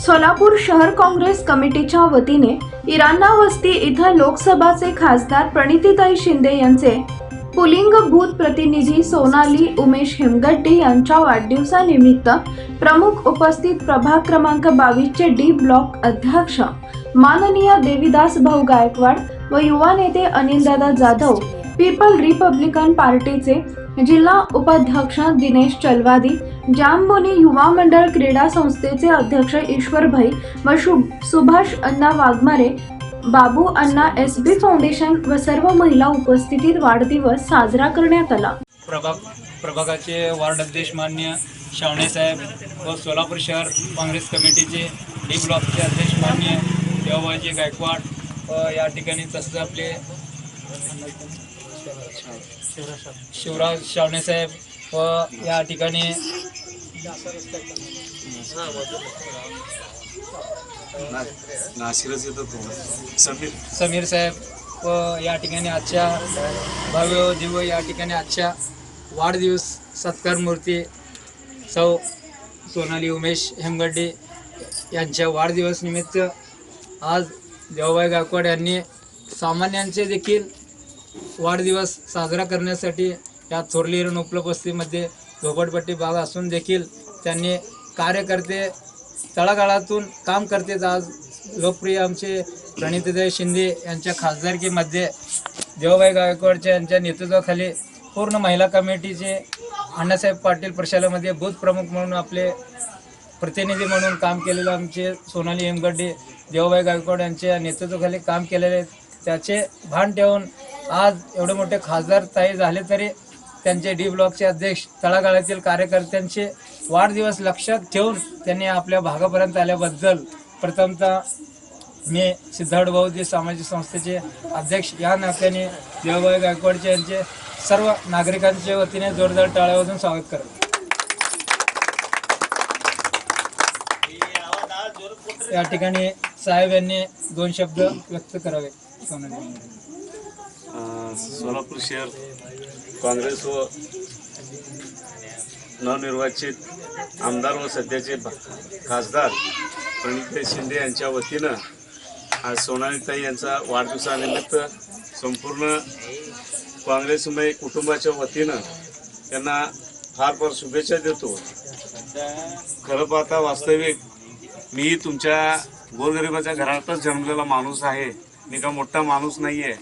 सोलापूर शहर काँग्रेस कमिटीच्या वतीने इराणा वस्ती इथं लोकसभाचे खासदार प्रणितीताई शिंदे यांचे पुलिंग भूत प्रतिनिधी सोनाली उमेश हेमगड्डे यांच्या वाढदिवसानिमित्त प्रमुख उपस्थित प्रभाग क्रमांक बावीसचे डी ब्लॉक अध्यक्ष माननीय देविदास भाऊ गायकवाड व युवा नेते अनिलदादा जाधव पीपल रिपब्लिकन पार्टीचे जिल्हा उपाध्यक्ष दिनेश चलवादी जामबोनी युवा मंडळ क्रीडा संस्थेचे अध्यक्ष ईश्वरभाई व Subhash Anna Waghmare Babu Anna S B foundation व सर्व महिला उपस्थितीत वाढदिवस साजरा करण्यात आला. प्रभाग प्रभागाचे वार्ड अध्यक्ष मान्य शावणे साहेब व सोलापूर शहर काँग्रेस कमिटीचे डी ब्लॉकचे अध्यक्ष मान्य देवाबाजी गायकवाड व या ठिकाणी तसेच आपले शिवराज शावणे साहेब व या ठिकाणी समीर. समीर साहेब व या ठिकाणी आजच्या भव्य दिव्य या ठिकाणी आजच्या वाढदिवस सत्कार मूर्ती सौ सोनाली उमेश हेमगड्डे यांच्या वाढदिवस निमित्त आज देवबाई गायकवाड यांनी सामान्यांचे देखील वाढदिवस साजरा करण्यासाठी या थोरली हिरण वस्तीमध्ये झोपडपट्टी भाग असून देखील त्यांनी कार्यकर्ते तळागाळातून काम करतेच आज लोकप्रिय आमचे प्रणितीताई शिंदे यांच्या खासदारकीमध्ये देवाबाई गायकवाडच्या यांच्या नेतृत्वाखाली पूर्ण महिला कमिटीचे अण्णासाहेब पाटील प्रशालामध्ये बूथ प्रमुख म्हणून आपले प्रतिनिधी म्हणून काम केलेलं आमचे सोनाली हेमगड्डे देवाबाई गायकवाड यांच्या नेतृत्वाखाली काम केलेले त्याचे भान ठेवून आज एवढे मोठे खासदार ताई झाले तरी त्यांचे डी ब्लॉकचे अध्यक्ष तळागाळातील कार्यकर्त्यांचे वाढदिवस लक्षात ठेवून त्यांनी आपल्या भागापर्यंत आल्याबद्दल प्रथमतः मी सिद्धार्थ बौद्ध सामाजिक संस्थेचे अध्यक्ष या नात्याने देवबाई गायकवाडचे यांचे सर्व नागरिकांच्या वतीने जोरदार टाळ्यावरून स्वागत करतो. या ठिकाणी साहेब यांनी दोन शब्द व्यक्त करावे. सोलापूर शहर काँग्रेस व नवनिर्वाचित आमदार व सध्याचे भा- खासदार प्रणित शिंदे यांच्या वतीनं आज सोनालीताई यांचा वाढदिवसानिमित्त संपूर्ण काँग्रेसमय कुटुंबाच्या वतीनं त्यांना फार फार शुभेच्छा देतो. खरं पाहता वास्तविक मी तुमच्या गोरगरिबाच्या घरातच जन्मलेला माणूस आहे. मी का मोठा माणूस नाही आहे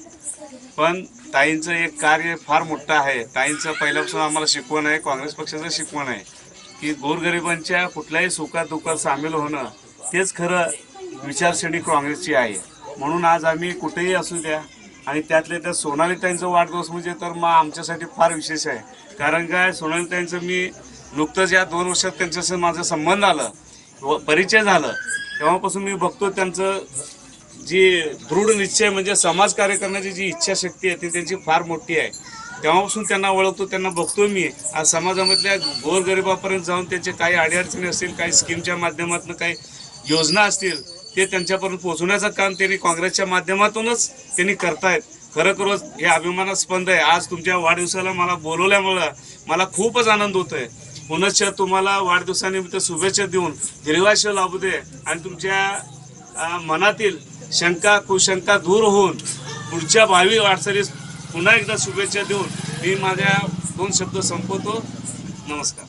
पण ताईंचं एक कार्य फार मोठं आहे. ताईंचं पहिल्यापासून आम्हाला शिकवण आहे काँग्रेस पक्षाचं शिकवण आहे की गोरगरिबांच्या कुठल्याही सुखात दुःखात सामील होणं तेच खरं विचारसरणी काँग्रेसची आहे. म्हणून आज आम्ही कुठेही असू द्या आणि त्यातल्या त्या सोनालीताईंचा वाढदिवस म्हणजे तर मग आमच्यासाठी फार विशेष आहे. कारण काय सोनालीताईंचं मी नुकतंच या दोन वर्षात त्यांच्याशी माझं संबंध आलं व परिचय झालं. तेव्हापासून मी बघतो त्यांचं जी दृढ निश्चय म्हणजे समाजकार्य करण्याची जी इच्छाशक्ती आहे ती त्यांची फार मोठी आहे. तेव्हापासून त्यांना ओळखतो त्यांना बघतो मी. आज समाजामधल्या गोरगरिबापर्यंत जाऊन त्यांचे काही अडीअडचणी असतील काही स्कीमच्या माध्यमातून काही योजना असतील ते त्यांच्यापर्यंत पोहोचवण्याचं काम त्यांनी काँग्रेसच्या माध्यमातूनच त्यांनी करतायत. खरोखरच हे अभिमानास्पद आहे. आज तुमच्या वाढदिवसाला मला बोलवल्यामुळं मला खूपच आनंद होतोय. पुनश्च तुम्हाला वाढदिवसानिमित्त शुभेच्छा देऊन दीर्घायुष्य लाभू दे आणि तुमच्या मनातील शंका कुशंका दूर होऊन पुढच्या भावी वाटचालीस पुन्हा एकदा शुभेच्छा देऊन मी माझ्या दोन शब्द संपवतो. नमस्कार.